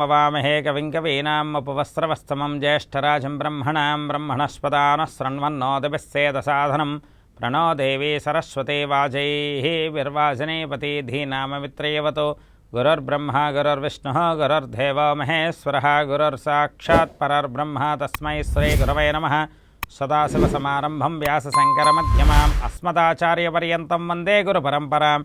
ववामहे कविङ्कवीनामुपवस्त्रवस्तमं ज्येष्ठराजं ब्रह्मणां श्रृण्वन्नो शृण्वन्नो दिवस्सेदसाधनं प्रणो देवी सरस्वती वाजैः विर्वाजने पतिधीनाममित्रयवतो गुरुर्ब्रह्मा, गुरुर्विष्णुः, गुरुर्देवो महेश्वरः, गुरुर्साक्षात् परर्ब्रह्म तस्मै श्रीगुरवे नमः। सदाशिवसमारम्भं व्यासशङ्करमध्यमाम् अस्मदाचार्यपर्यन्तं वंदे गुरुपरम्पराम्।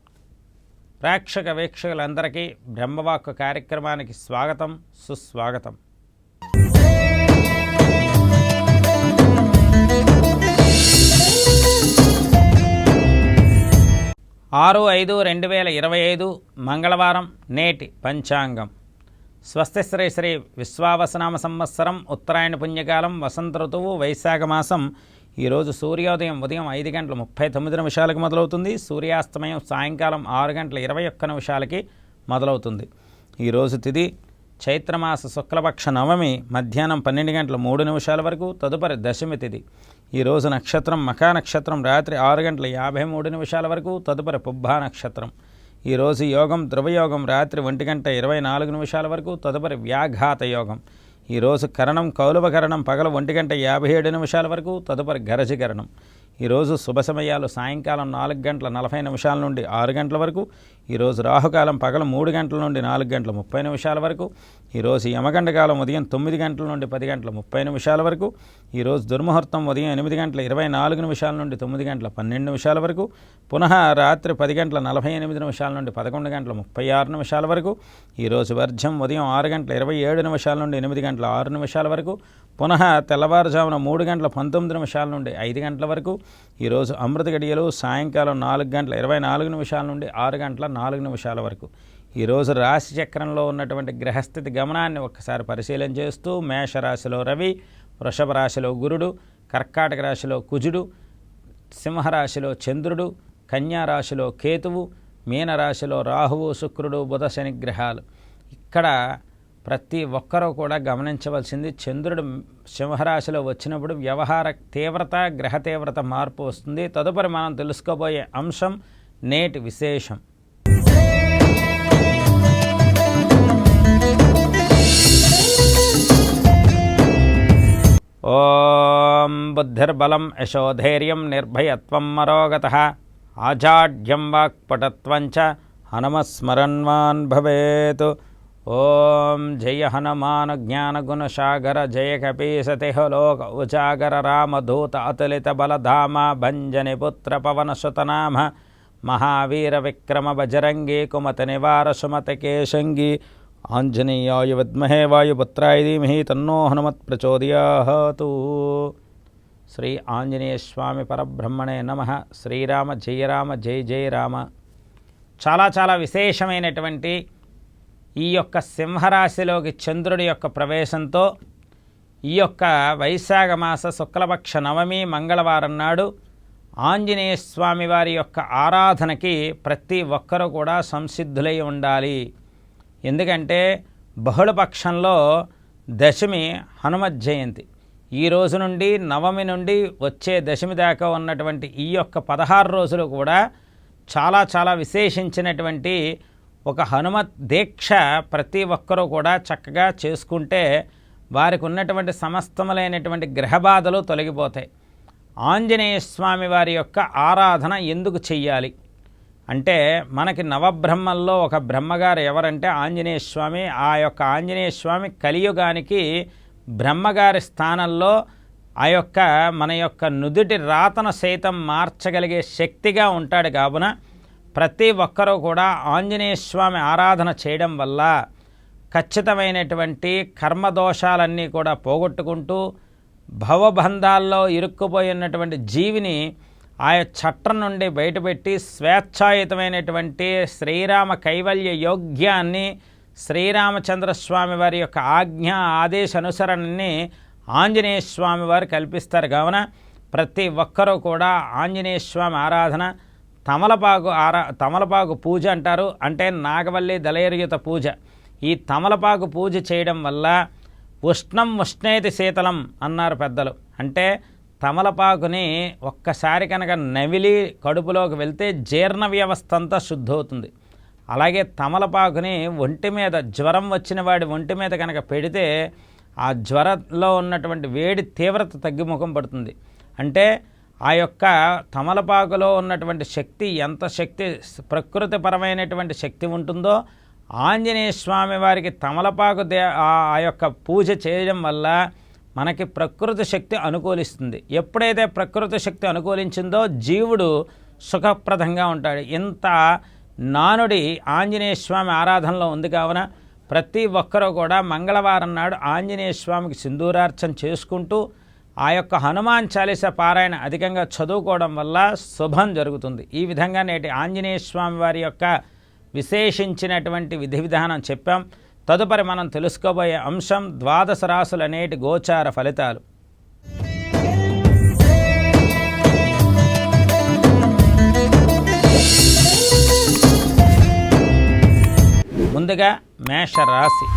ప్రేక్షక వీక్షకులందరికీ బ్రహ్మవాక్కు కార్యక్రమానికి స్వాగతం సుస్వాగతం. ఆరు ఐదు రెండు వేల ఇరవై ఐదు మంగళవారం నేటి పంచాంగం. స్వస్తి శ్రీ శ్రీ విశ్వావసనామ సంవత్సరం ఉత్తరాయణ పుణ్యకాలం వసంత ఋతువు వైశాఖ మాసం ఈరోజు సూర్యోదయం ఉదయం ఐదు గంటల ముప్పై తొమ్మిది నిమిషాలకు మొదలవుతుంది. సూర్యాస్తమయం సాయంకాలం ఆరు గంటల ఇరవై ఒక్క నిమిషాలకి మొదలవుతుంది. ఈరోజు తిది చైత్రమాస శుక్లపక్ష నవమి మధ్యాహ్నం పన్నెండు గంటల మూడు నిమిషాల వరకు తదుపరి దశమి తిది. ఈరోజు నక్షత్రం మఖా నక్షత్రం రాత్రి ఆరు గంటల యాభై మూడు నిమిషాల వరకు తదుపరి పుబ్బా నక్షత్రం. ఈరోజు యోగం ధ్రువయోగం రాత్రి ఒంటి గంట ఇరవై నాలుగు నిమిషాల వరకు తదుపరి వ్యాఘాత యోగం. ఈరోజు కరణం కౌలవకరణం పగల ఒంటి గంట యాభై ఏడు నిమిషాల వరకు తదుపరి గరజకరణం ఈరోజు శుభ సమయాలు సాయంకాలం నాలుగు గంటల నలభై నిమిషాల నుండి ఆరు గంటల వరకు ఈరోజు రాహుకాలం పగల మూడు గంటల నుండి నాలుగు గంటల ముప్పై నిమిషాల వరకు ఈరోజు యమగండ కాలం ఉదయం తొమ్మిది గంటల నుండి పది గంటల ముప్పై నిమిషాల వరకు ఈరోజు దుర్ముహూర్తం ఉదయం ఎనిమిది గంటల ఇరవై నాలుగు నిమిషాల నుండి తొమ్మిది గంటల పన్నెండు నిమిషాల వరకు పునః రాత్రి పది గంటల నలభై ఎనిమిది నిమిషాల నుండి పదకొండు గంటల ముప్పై ఆరు నిమిషాల వరకు ఈరోజు వర్జం ఉదయం ఆరు గంటల ఇరవై ఏడు నిమిషాల నుండి ఎనిమిది గంటల ఆరు నిమిషాల వరకు పునః తెల్లవారుజామున మూడు గంటల పంతొమ్మిది నిమిషాల నుండి ఐదు గంటల వరకు ఈరోజు అమృత గడియలు సాయంకాలం నాలుగు గంటల ఇరవై నాలుగు నిమిషాల నుండి ఆరు గంటల నాలుగు నిమిషాల వరకు. ఈరోజు రాశి చక్రంలో ఉన్నటువంటి గ్రహస్థితి గమనాన్ని ఒక్కసారి పరిశీలన చేస్తూ మేషరాశిలో రవి వృషభ రాశిలో గురుడు కర్కాటక రాశిలో కుజుడు సింహరాశిలో చంద్రుడు కన్యా రాశిలో కేతువు మీనరాశిలో రాహువు శుక్రుడు బుధ శని గ్రహాలు. ఇక్కడ ప్రతి ఒక్కరూ కూడా గమనించవలసింది చంద్రుడు సింహరాశిలో వచ్చినప్పుడు వ్యవహార తీవ్రత గ్రహ తీవ్రత మార్పు వస్తుంది. తదుపరి మనం తెలుసుకోబోయే అంశం నేటి విశేషం. ఓం బుద్ధిర్బలం యశోధైర్యం నిర్భయత్వం మరోగత. ఆజాడ్యం వాక్పటత్వంచ చ హనుమస్మరన్వాన్ భవేత్. ఓం జయ హనుమాన్ జ్ఞానగుణసాగర జయ కపీసతిహ లోక ఉజాగర రామధూత అతులిత బలధామ భంజని పుత్ర పవన సుతనామ మహావీర విక్రమ బజరంగి కుమత నివార సుమత కేశంగి ఆంజనేయాయ విద్మహే వాయుపుత్రాయ ధీమహి తన్నో హనుమత్ ప్రచోదయాతు శ్రీ ఆంజనేయ స్వామి పరబ్రహ్మణే నమ. శ్రీరామ జయ రామ జయ జయ రామ. చాలా చాలా విశేషమైనటువంటి ఈ యొక్క సింహరాశిలోకి చంద్రుడి యొక్క ప్రవేశంతో ఈ యొక్క వైశాఖ మాస శుక్లపక్ష నవమి మంగళవారం నాడు ఆంజనేయ స్వామి వారి యొక్క ఆరాధనకి ప్రతి ఒక్కరూ కూడా సంసిద్ధులై ఉండాలి. ఎందుకంటే బహుళపక్షంలో దశమి హనుమత్ జయంతి. ఈ రోజు నుండి నవమి నుండి వచ్చే దశమి దాకా ఉన్నటువంటి ఈ యొక్క పదహారు రోజులు కూడా చాలా చాలా విశేషించినటువంటి ఒక హనుమత్ దీక్ష ప్రతి ఒక్కరూ కూడా చక్కగా చేసుకుంటే వారికి ఉన్నటువంటి సమస్తములైనటువంటి గ్రహబాధలు తొలగిపోతాయి. ఆంజనేయ స్వామి వారి యొక్క ఆరాధన ఎందుకు చెయ్యాలి? అంటే మనకి నవబ్రహ్మల్లో ఒక బ్రహ్మగారు ఎవరంటే ఆంజనేయ స్వామి ఆ యొక్క ఆంజనేయ స్వామి కలియుగానికి బ్రహ్మగారి స్థానంలో ఆ యొక్క మన యొక్క నుదుటి రాతను సైతం మార్చగలిగే శక్తిగా ఉంటాడు కావున ప్రతి ఒక్కరూ కూడా ఆంజనేయ స్వామి ఆరాధన చేయడం వల్ల ఖచ్చితమైనటువంటి కర్మదోషాలన్నీ కూడా పోగొట్టుకుంటూ భవబంధాల్లో ఇరుక్కుపోయి ఉన్నటువంటి జీవిని ఆయా చట్టం నుండి బయటపెట్టి స్వేచ్ఛాయుతమైనటువంటి శ్రీరామ కైవల్య యోగ్యాన్ని శ్రీరామచంద్ర స్వామి వారి యొక్క ఆజ్ఞ ఆదేశ అనుసరణని ఆంజనేయ స్వామి వారు కల్పిస్తారు. కావున ప్రతి ఒక్కరూ కూడా ఆంజనేయ స్వామి ఆరాధన తమలపాకు ఆరా తమలపాకు పూజ అంటారు. అంటే నాగవల్లి దళయర్యుత పూజ. ఈ తమలపాకు పూజ చేయడం వల్ల ఉష్ణం ఉష్ణేతి శీతలం అన్నారు పెద్దలు. అంటే తమలపాకుని ఒక్కసారి కనుక నవిలి కడుపులోకి వెళ్తే జీర్ణ వ్యవస్థ అంతా శుద్ధవుతుంది. అలాగే తమలపాకుని ఒంటి మీద జ్వరం వచ్చిన వాడి ఒంటి మీద కనుక పెడితే ఆ జ్వరంలో ఉన్నటువంటి వేడి తీవ్రత తగ్గిముఖం పడుతుంది. అంటే ఆ యొక్క తమలపాకులో ఉన్నటువంటి శక్తి ఎంత శక్తి ప్రకృతిపరమైనటువంటి శక్తి ఉంటుందో ఆంజనేయ స్వామి వారికి తమలపాకు దే ఆ యొక్క పూజ చేయడం వల్ల మనకి ప్రకృతి శక్తి అనుకూలిస్తుంది. ఎప్పుడైతే ప్రకృతి శక్తి అనుకూలించిందో జీవుడు సుఖప్రదంగా ఉంటాడు. ఇంత నానుడి ఆంజనేయ స్వామి ఆరాధనలో ఉంది కావున ప్రతి ఒక్కరూ కూడా మంగళవారం నాడు ఆంజనేయ స్వామికి సింధూరార్చన చేసుకుంటూ ఆ యొక్క హనుమాన్ చాలీస పారాయణ అధికంగా చదువుకోవడం వల్ల శుభం జరుగుతుంది. ఈ విధంగా నేటి ఆంజనేయ స్వామి వారి యొక్క విశేషించినటువంటి విధి విధానం చెప్పాం. తదుపరి మనం తెలుసుకోబోయే అంశం ద్వాదశ రాసులనేటి గోచార ఫలితాలు. ముందుగా మేష రాశి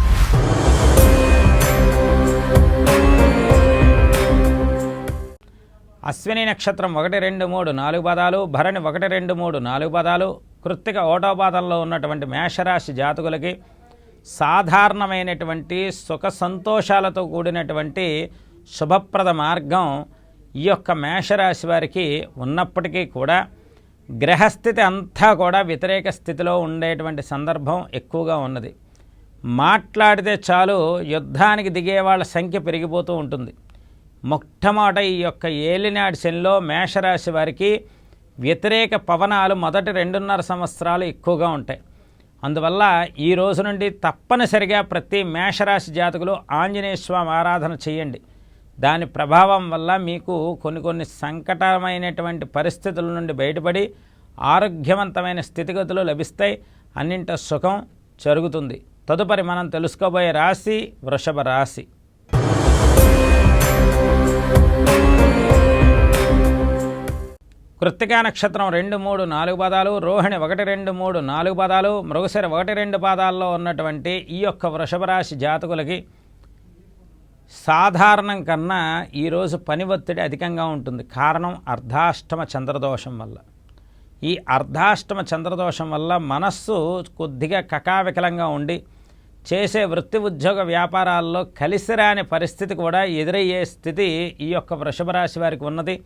అశ్విని నక్షత్రం ఒకటి రెండు మూడు నాలుగు పదాలు భరణి ఒకటి రెండు మూడు నాలుగు పదాలు కృత్తిక ఓటోపాతంలో ఉన్నటువంటి మేషరాశి జాతకులకి సాధారణమైనటువంటి సుఖ సంతోషాలతో కూడినటువంటి శుభప్రద మార్గం ఈ యొక్క మేషరాశి వారికి ఉన్నప్పటికీ కూడా గ్రహస్థితి అంతా కూడా వ్యతిరేక స్థితిలో ఉండేటువంటి సందర్భం ఎక్కువగా ఉన్నది. మాట్లాడితే చాలు యుద్ధానికి దిగే వాళ్ళ సంఖ్య పెరిగిపోతూ ఉంటుంది. మొట్టమొదట ఈ యొక్క ఏలినాటి శనిలో మేషరాశి వారికి వ్యతిరేక పవనాలు మొదటి రెండున్నర సంవత్సరాలు ఎక్కువగా ఉంటాయి. అందువల్ల ఈ రోజు నుండి తప్పనిసరిగా ప్రతి మేషరాశి జాతకులు ఆంజనేయ స్వామి ఆరాధన చేయండి. దాని ప్రభావం వల్ల మీకు కొన్ని కొన్ని సంకటమైనటువంటి పరిస్థితుల నుండి బయటపడి ఆరోగ్యవంతమైన స్థితిగతులు లభిస్తాయి. అన్నింట సుఖం జరుగుతుంది. తదుపరి మనం తెలుసుకోబోయే రాశి వృషభ రాశి. కృత్తికా నక్షత్రం రెండు మూడు నాలుగు పదాలు రోహిణి ఒకటి రెండు మూడు నాలుగు పదాలు మృగశిర ఒకటి రెండు పాదాల్లో ఉన్నటువంటి ఈ యొక్క వృషభ రాశి జాతకులకి సాధారణం కన్నా ఈరోజు పని ఒత్తిడి అధికంగా ఉంటుంది. కారణం అర్ధాష్టమ చంద్రదోషం వల్ల. ఈ అర్ధాష్టమ చంద్రదోషం వల్ల మనస్సు కొద్దిగా కకావికలంగా ఉండి చేసే వృత్తి ఉద్యోగ వ్యాపారాల్లో కలిసిరాని పరిస్థితి కూడా ఎదురయ్యే స్థితి ఈ యొక్క వృషభ రాశి వారికి ఉన్నది.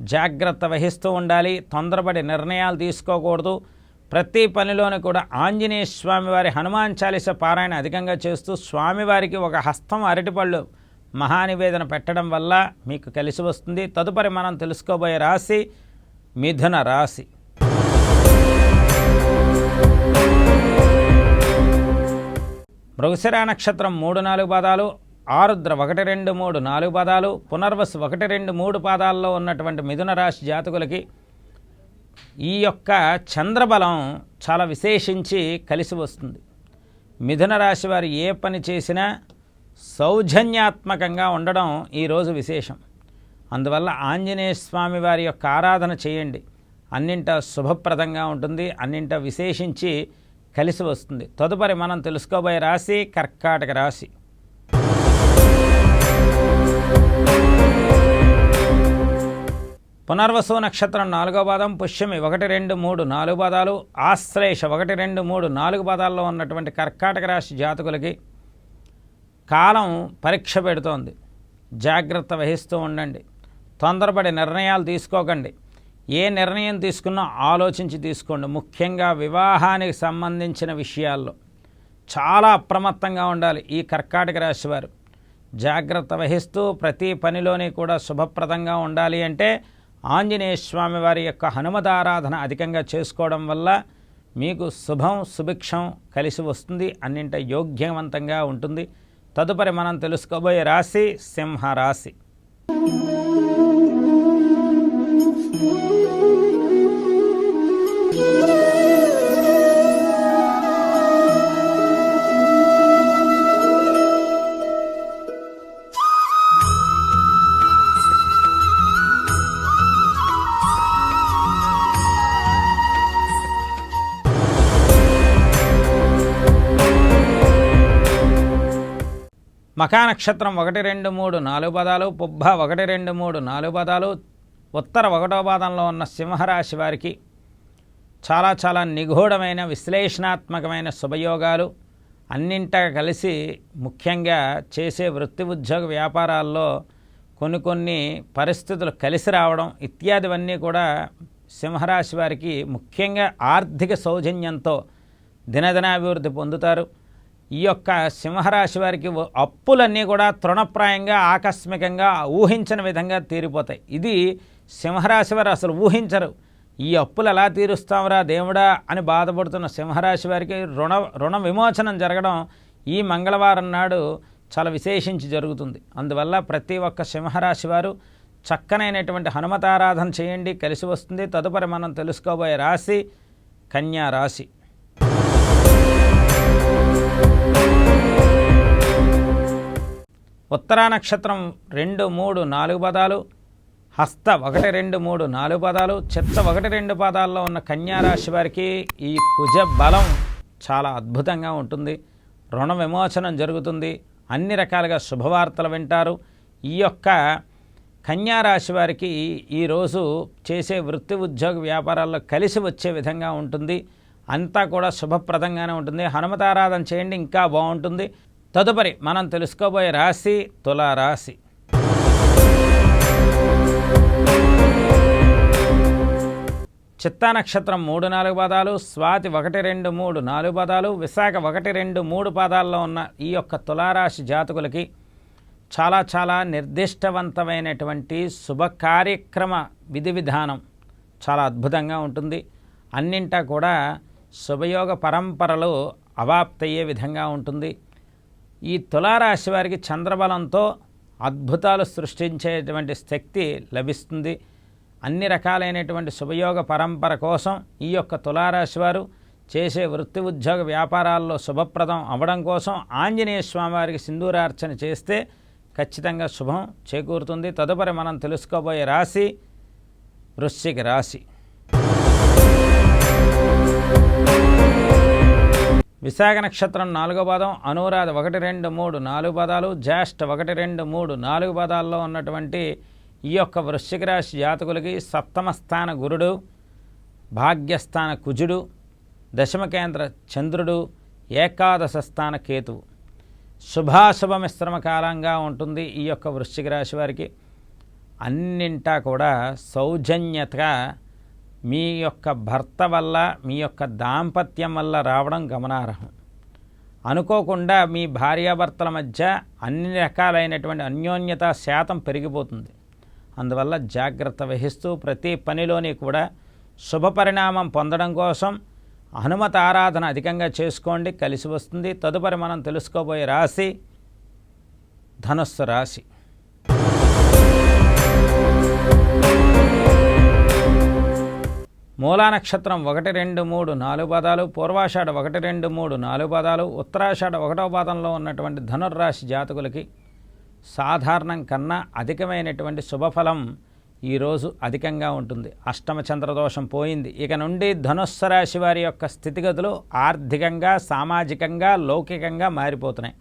జాగ్రత్త వహిస్తూ ఉండాలి తొందరపడి నిర్ణయాలు తీసుకోకూడదు. ప్రతి పనిలోనూ కూడా ఆంజనేయ స్వామివారి హనుమాన్ చాలీస పారాయణ అధికంగా చేస్తూ స్వామివారికి ఒక హస్తం అరటిపళ్ళు మహానివేదన పెట్టడం వల్ల మీకు కలిసి వస్తుంది. తదుపరి మనం తెలుసుకోబోయే రాశి మిథున రాశి. మృగశిరా నక్షత్రం మూడు నాలుగు పదాలు ఆరుద్ర ఒకటి రెండు మూడు నాలుగు పాదాలు పునర్వసు ఒకటి రెండు మూడు పాదాల్లో ఉన్నటువంటి మిథున రాశి జాతకులకి ఈ యొక్క చంద్రబలం చాలా విశేషించి కలిసి వస్తుంది. మిథున రాశి వారు ఏ పని చేసినా సౌజన్యాత్మకంగా ఉండడం ఈరోజు విశేషం. అందువల్ల ఆంజనేయ స్వామి వారి యొక్క ఆరాధన చేయండి. అన్నింట శుభప్రదంగా ఉంటుంది అన్నింట విశేషించి కలిసి వస్తుంది. తదుపరి మనం తెలుసుకోబోయే రాశి కర్కాటక రాశి. పునర్వసు నక్షత్రం నాలుగో పాదం పుష్యమి ఒకటి రెండు మూడు నాలుగు పాదాలు ఆశ్లేష ఒకటి రెండు మూడు నాలుగు పాదాల్లో ఉన్నటువంటి కర్కాటక రాశి జాతకులకి కాలం పరీక్ష పెడుతోంది. జాగ్రత్త వహిస్తూ ఉండండి. తొందరపడి నిర్ణయాలు తీసుకోకండి. ఏ నిర్ణయం తీసుకున్నా ఆలోచించి తీసుకోండి. ముఖ్యంగా వివాహానికి సంబంధించిన విషయాల్లో చాలా అప్రమత్తంగా ఉండాలి ఈ కర్కాటక రాశి వారు. జాగ్రత్త వహిస్తూ ప్రతి పనిలోని కూడా శుభప్రదంగా ఉండాలి అంటే ఆంజనేయ స్వామి వారి యొక్క హనుమదారాధన అధికంగా చేసుకోవడం వల్ల మీకు శుభం సుభిక్షం కలిసి వస్తుంది అన్నింట యోగ్యవంతంగా ఉంటుంది. తదుపరి మనం తెలుసుకోబోయే రాశి సింహ మఖానక్షత్రం మకా నక్షత్రం ఒకటి రెండు మూడు నాలుగు పదాలు పుబ్బ ఒకటి రెండు మూడు నాలుగు పదాలు ఉత్తర ఒకటో పాదంలో ఉన్న సింహరాశి వారికి చాలా చాలా నిగూఢమైన విశ్లేషణాత్మకమైన శుభయోగాలు. అన్నింటా కలిసి ముఖ్యంగా చేసే వృత్తి ఉద్యోగ వ్యాపారాల్లో కొన్ని కొన్ని పరిస్థితులు కలిసి రావడం ఇత్యాదివన్నీ కూడా సింహరాశి వారికి ముఖ్యంగా ఆర్థిక సౌజన్యంతో దినదినాభివృద్ధి పొందుతారు. ఈ యొక్క సింహరాశి వారికి అప్పులన్నీ కూడా తృణప్రాయంగా ఆకస్మికంగా ఊహించని విధంగా తీరిపోతాయి. ఇది సింహరాశి వారు అసలు ఊహించరు. ఈ అప్పులు ఎలా తీరుస్తాంరా దేవుడా అని బాధపడుతున్న సింహరాశి వారికి రుణ రుణ విమోచనం జరగడం ఈ మంగళవారం నాడు చాలా విశేషించి జరుగుతుంది. అందువల్ల ప్రతి ఒక్క సింహరాశి వారు చక్కనైనటువంటి హనుమతారాధన చేయండి కలిసి వస్తుంది. తదుపరి మనం తెలుసుకోబోయే రాశి కన్యా రాశి. ఉత్తరా నక్షత్రం రెండు మూడు నాలుగు పదాలు హస్త ఒకటి రెండు మూడు నాలుగు పదాలు చిత్త ఒకటి రెండు పదాల్లో ఉన్న కన్యారాశి వారికి ఈ కుజ బలం చాలా అద్భుతంగా ఉంటుంది. రుణ విమోచనం జరుగుతుంది. అన్ని రకాలుగా శుభవార్తలు వింటారు. ఈ యొక్క కన్యా రాశి వారికి ఈరోజు చేసే వృత్తి ఉద్యోగ వ్యాపారాల్లో కలిసి వచ్చే విధంగా ఉంటుంది. అంతా కూడా శుభప్రదంగానే ఉంటుంది. హనుమతారాధన చేయండి ఇంకా బాగుంటుంది. తదుపరి మనం తెలుసుకోబోయే రాశి తులారాశి. చిత్తా నక్షత్రం మూడు నాలుగు పదాలు స్వాతి ఒకటి రెండు మూడు నాలుగు పదాలు విశాఖ ఒకటి రెండు మూడు పదాల్లో ఉన్న ఈ యొక్క తులారాశి జాతకులకి చాలా చాలా నిర్దిష్టవంతమైనటువంటి శుభ కార్యక్రమ విధి విధానం చాలా అద్భుతంగా ఉంటుంది. అన్నింటా కూడా శుభయోగ పరంపరలు అవాప్తయ్యే విధంగా ఉంటుంది. ఈ తులారాశి వారికి చంద్రబలంతో అద్భుతాలు సృష్టించేటువంటి శక్తి లభిస్తుంది. అన్ని రకాలైనటువంటి శుభయోగ పరంపర కోసం ఈ యొక్క తులారాశి వారు చేసే వృత్తి ఉద్యోగ వ్యాపారాల్లో శుభప్రదం అవ్వడం కోసం ఆంజనేయ స్వామివారికి సింధూరార్చన చేస్తే ఖచ్చితంగా శుభం చేకూరుతుంది. తదుపరి మనం తెలుసుకోబోయే రాశి వృశ్చిక రాశి. విశాఖ నక్షత్రం నాలుగో పదం అనురాధ ఒకటి రెండు మూడు నాలుగు పదాలు జ్యేష్ఠ ఒకటి రెండు మూడు నాలుగు పదాల్లో ఉన్నటువంటి ఈ యొక్క వృశ్చిక రాశి జాతకులకి సప్తమ స్థాన గురుడు భాగ్యస్థాన కుజుడు దశమ కేంద్ర చంద్రుడు ఏకాదశ స్థాన కేతువు. శుభాశుభ మిశ్రమ కాలంగా ఉంటుంది ఈ యొక్క వృశ్చిక రాశి వారికి. అన్నింటా కూడా సౌజన్యతగా మీ యొక్క భర్త వల్ల మీ యొక్క దాంపత్యం వల్ల రావడం గమనార్హం. అనుకోకుండా మీ భార్యాభర్తల మధ్య అన్ని రకాలైనటువంటి అన్యోన్యత శాతం పెరిగిపోతుంది. అందువల్ల జాగ్రత్త వహిస్తూ ప్రతి పనిలోని కూడా శుభ పరిణామం పొందడం కోసం హనుమత ఆరాధన అధికంగా చేసుకోండి కలిసి వస్తుంది. తదుపరి మనం తెలుసుకోబోయే రాశి ధనుస్సు రాశి. మూలా నక్షత్రం ఒకటి రెండు మూడు నాలుగు పదాలు పూర్వాషాఢ ఒకటి రెండు మూడు నాలుగు పదాలు ఉత్తరాషాఢ ఒకటవ పాదంలో ఉన్నటువంటి ధనుర్రాశి జాతకులకి సాధారణం కన్నా అధికమైనటువంటి శుభఫలం ఈరోజు అధికంగా ఉంటుంది. అష్టమ చంద్రదోషం పోయింది. ఇక నుండి ధనుస్సు రాశి వారి యొక్క స్థితిగతులు ఆర్థికంగా సామాజికంగా లౌకికంగా మారిపోతున్నాయి.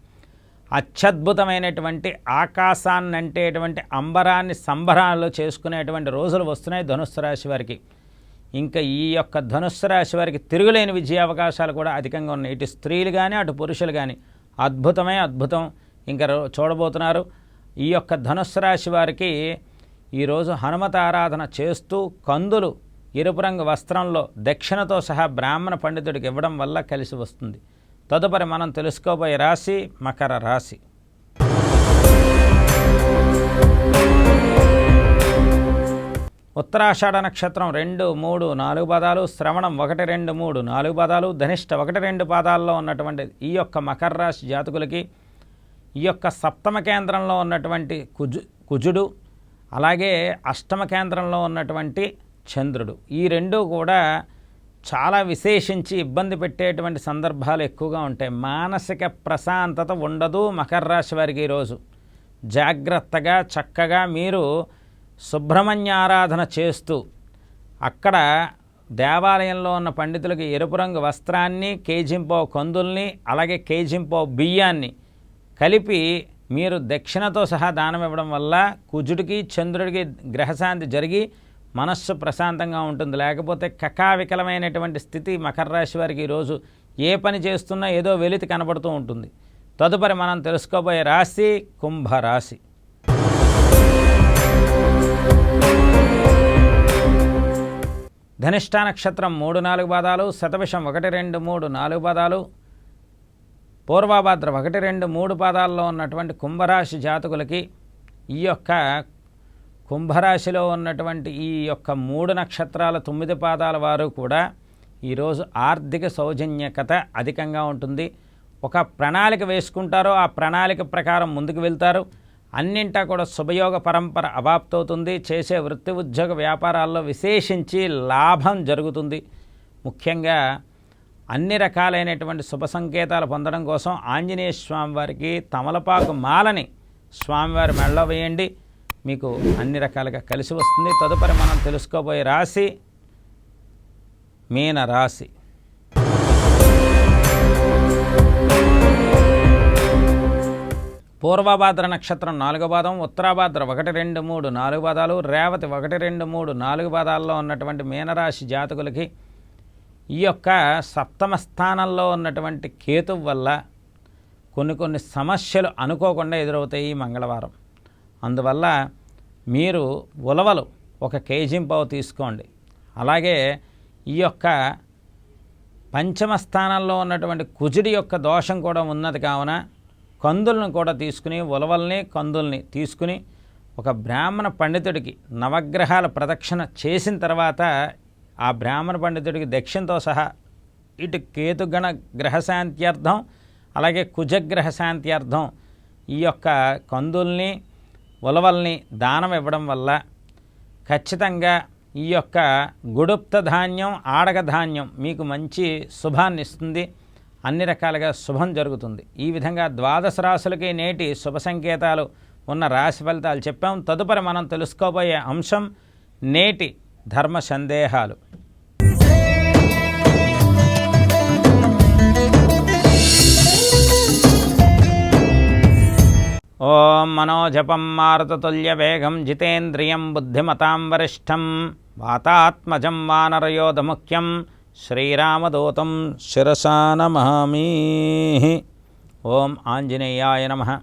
అత్యద్భుతమైనటువంటి ఆకాశాన్ని అంటేటువంటి అంబరాన్ని సంబరాలు చేసుకునేటువంటి రోజులు వస్తున్నాయి ధనుస్సు రాశి వారికి. ఇంకా ఈ యొక్క ధనుస్సు రాశి వారికి తిరుగులేని విజయ అవకాశాలు కూడా అధికంగా ఉన్నాయి. ఇటు స్త్రీలు కానీ అటు పురుషులు కానీ అద్భుతమే అద్భుతం. ఇంకా రో- చూడబోతున్నారు. ఈ యొక్క ధనుస్సు రాశి వారికి ఈరోజు హనుమత ఆరాధన చేస్తూ కందులు ఎరుపు రంగు వస్త్రంలో దక్షిణతో సహా బ్రాహ్మణ పండితుడికి ఇవ్వడం వల్ల కలిసి వస్తుంది. తదుపరి మనం తెలుసుకోబోయే రాశి మకర రాశి. ఉత్తరాషాఢ నక్షత్రం రెండు మూడు నాలుగు పదాలు శ్రవణం ఒకటి రెండు మూడు నాలుగు పదాలు ధనిష్ట ఒకటి రెండు పాదాల్లో ఉన్నటువంటి ఈ యొక్క మకర రాశి జాతకులకి ఈ యొక్క సప్తమ కేంద్రంలో ఉన్నటువంటి కుజు కుజుడు అలాగే అష్టమ కేంద్రంలో ఉన్నటువంటి చంద్రుడు. ఈ రెండు కూడా చాలా విశేషించి ఇబ్బంది పెట్టేటువంటి సందర్భాలు ఎక్కువగా ఉంటాయి. మానసిక ప్రశాంతత ఉండదు మకర రాశి వారికి ఈరోజు. జాగ్రత్తగా చక్కగా మీరు సుబ్రహ్మణ్య ఆరాధన చేస్తూ అక్కడ దేవాలయంలో ఉన్న పండితులకి ఎరుపు రంగు వస్త్రాన్ని కేజింపో కందుల్ని అలాగే కేజింపో బియ్యాన్ని కలిపి మీరు దక్షిణతో సహా దానం ఇవ్వడం వల్ల కుజుడికి చంద్రుడికి గ్రహశాంతి జరిగి మనస్సు ప్రశాంతంగా ఉంటుంది. లేకపోతే కకావికలమైనటువంటి స్థితి మకర రాశి వారికి ఈరోజు ఏ పని చేస్తున్నా ఏదో వెలితి కనబడుతూ ఉంటుంది. తదుపరి మనం తెలుసుకోబోయే రాశి కుంభరాశి. ధనిష్ట నక్షత్రం మూడు నాలుగు పాదాలు శతవిషం ఒకటి రెండు మూడు నాలుగు పాదాలు పూర్వభాద్ర ఒకటి రెండు మూడు పాదాల్లో ఉన్నటువంటి కుంభరాశి జాతకులకి ఈ యొక్క కుంభరాశిలో ఉన్నటువంటి ఈ యొక్క మూడు నక్షత్రాల తొమ్మిది పాదాల వారు కూడా ఈరోజు ఆర్థిక సౌజన్యకత అధికంగా ఉంటుంది. ఒక ప్రణాళిక వేసుకుంటారో ఆ ప్రణాళిక ప్రకారం ముందుకు వెళ్తారు. అన్నింటా కూడా శుభయోగ పరంపర అవాప్తవుతుంది చేసే వృత్తి ఉద్యోగ వ్యాపారాల్లో విశేషించి లాభం జరుగుతుంది. ముఖ్యంగా అన్ని రకాలైనటువంటి శుభ సంకేతాలు పొందడం కోసం ఆంజనేయ స్వామి వారికి తమలపాకు మాలని స్వామివారి మెళ్ళ వేయండి. మీకు అన్ని రకాలుగా కలిసి వస్తుంది. తదుపరి మనం తెలుసుకోబోయే రాశి మీన రాశి పూర్వభాద్ర నక్షత్రం నాలుగు పాదం ఉత్తరాభాద్ర ఒకటి రెండు మూడు నాలుగు పాదాలు రేవతి ఒకటి రెండు మూడు నాలుగు పాదాల్లో ఉన్నటువంటి మీనరాశి జాతకులకి ఈ యొక్క సప్తమ స్థానంలో ఉన్నటువంటి కేతు వల్ల కొన్ని కొన్ని సమస్యలు అనుకోకుండా ఎదురవుతాయి ఈ మంగళవారం. అందువల్ల మీరు ఉలవలు ఒక కేజీ పావు తీసుకోండి. అలాగే ఈ యొక్క పంచమ స్థానంలో ఉన్నటువంటి కుజుడి యొక్క దోషం కూడా ఉన్నది కావున కందులను కూడా తీసుకుని ఉలవల్ని కందుల్ని తీసుకుని ఒక బ్రాహ్మణ పండితుడికి నవగ్రహాల ప్రదక్షిణ చేసిన తర్వాత ఆ బ్రాహ్మణ పండితుడికి దక్షిణతో సహా ఇటు కేతుగణ గ్రహశాంత్యర్థం అలాగే కుజగ్రహ శాంత్యర్థం ఈ యొక్క కందుల్ని ఉలవల్ని దానం ఇవ్వడం వల్ల ఖచ్చితంగా ఈ యొక్క గుడుప్త ధాన్యం ఆడగ ధాన్యం మీకు మంచి శుభాన్ని ఇస్తుంది. అన్ని రకాలుగా శుభం జరుగుతుంది. ఈ విధంగా ద్వాదశ రాశులకి నేటి శుభ సంకేతాలు ఉన్న రాశి ఫలితాలు చెప్పాం. తదుపరి మనం తెలుసుకోబోయే అంశం నేటి ధర్మ సందేహాలు. ఓం మనోజపం మారుతతుల్య వేగం జితేంద్రియం బుద్ధిమతాం వరిష్టం వాతాత్మజం వానరయోధముఖ్యం శ్రీరామదూతం శిరసా నమామి. ఓం ఆంజనేయాయ నమ.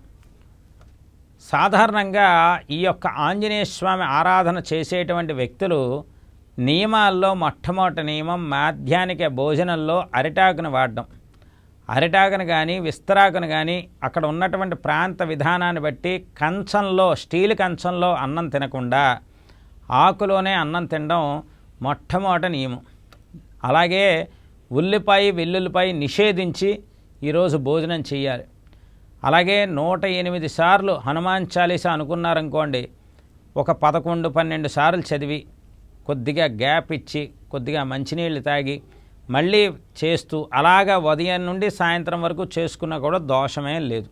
సాధారణంగా ఈ యొక్క ఆంజనేయ స్వామి ఆరాధన చేసేటువంటి వ్యక్తులు నియమాల్లో మొట్టమొదటి నియమం మాధ్యానిక భోజనంలో అరిటాకును వాడడం. అరిటాకును కానీ విస్తరాకును కానీ అక్కడ ఉన్నటువంటి ప్రాంత విధానాన్ని బట్టి కంచంలో స్టీల్ కంచంలో అన్నం తినకుండా ఆకులోనే అన్నం తినడం మొట్టమొదటి నియమం. అలాగే ఉల్లిపాయ వెల్లుల్లిపాయ నిషేధించి ఈరోజు భోజనం చేయాలి అలాగే నూట ఎనిమిది సార్లు హనుమాన్ చాలీసా అనుకున్నారనుకోండి ఒక పదకొండు పన్నెండు సార్లు చదివి కొద్దిగా గ్యాప్ ఇచ్చి కొద్దిగా మంచినీళ్ళు తాగి మళ్ళీ చేస్తూ అలాగా ఉదయం నుండి సాయంత్రం వరకు చేసుకున్నా కూడా దోషమే లేదు.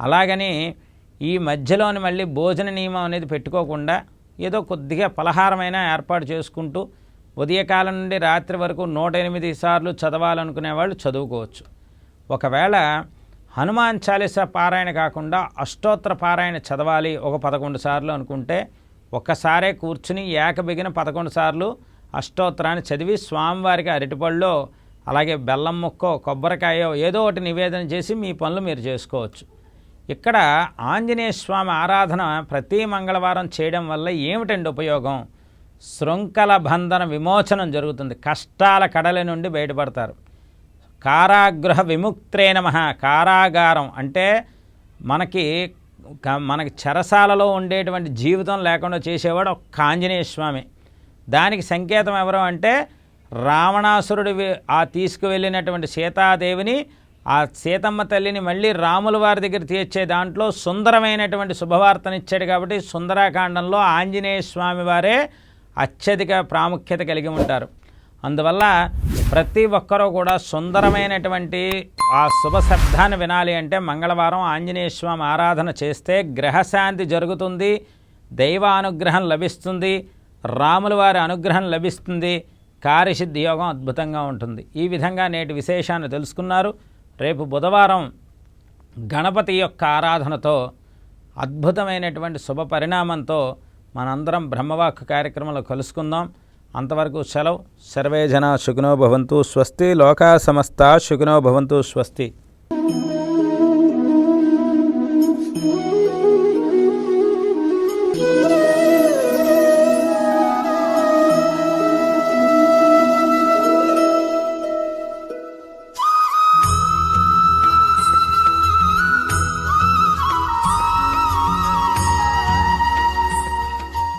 అలాగని ఈ మధ్యలోని మళ్ళీ భోజన నియమం అనేది పెట్టుకోకుండా ఏదో కొద్దిగా పలహారమైనా ఏర్పాటు చేసుకుంటూ ఉదయకాలం నుండి రాత్రి వరకు నూట ఎనిమిది సార్లు చదవాలనుకునే వాళ్ళు చదువుకోవచ్చు. ఒకవేళ హనుమాన్ చాలీసా పారాయణ కాకుండా అష్టోత్తర పారాయణ చదవాలి ఒక పదకొండు సార్లు అనుకుంటే ఒక్కసారే కూర్చుని ఏకబిగిన పదకొండు సార్లు అష్టోత్తరాన్ని చదివి స్వామివారికి అరటిపళ్ళో అలాగే బెల్లం ముక్కో కొబ్బరికాయో ఏదో ఒకటి నివేదన చేసి మీ పనులు మీరు చేసుకోవచ్చు. ఇక్కడ ఆంజనేయ స్వామి ఆరాధన ప్రతి మంగళవారం చేయడం వల్ల ఏమిటండి ఉపయోగం? శృంఖల బంధన విమోచనం జరుగుతుంది. కష్టాల కడల నుండి బయటపడతారు. కారాగృహ విముక్త్రే నమ. కారాగారం అంటే మనకి మనకి చెరసాలలో ఉండేటువంటి జీవితం లేకుండా చేసేవాడు ఒక ఆంజనేయ స్వామి. దానికి సంకేతం ఎవరు అంటే రావణాసురుడు ఆ తీసుకువెళ్ళినటువంటి సీతాదేవిని ఆ సీతమ్మ తల్లిని మళ్ళీ రాముల వారి దగ్గర తీర్చే దాంట్లో సుందరమైనటువంటి శుభవార్తనిచ్చాడు కాబట్టి సుందరాకాండంలో ఆంజనేయ స్వామి వారే అత్యధిక ప్రాముఖ్యత కలిగి ఉంటారు. అందువల్ల ప్రతి ఒక్కరూ కూడా సుందరమైనటువంటి ఆ శుభ శబ్దాన్ని వినాలి అంటే మంగళవారం ఆంజనేయ స్వామి ఆరాధన చేస్తే గ్రహశాంతి జరుగుతుంది దైవ అనుగ్రహం లభిస్తుంది రాముల వారి అనుగ్రహం లభిస్తుంది కార్యసిద్ధి యోగం అద్భుతంగా ఉంటుంది. ఈ విధంగా నేటి విశేషాన్ని తెలుసుకున్నారు. రేపు బుధవారం గణపతి యొక్క ఆరాధనతో అద్భుతమైనటువంటి శుభ పరిణామంతో మనందరం బ్రహ్మవాక్ కార్యక్రమంలో కలుసుకుందాం. అంతవరకు సెలవు. సర్వే జన సుఖినో భవంతు. స్వస్తి. లోకా సమస్త. సుఖినో భవంతు. స్వస్తి.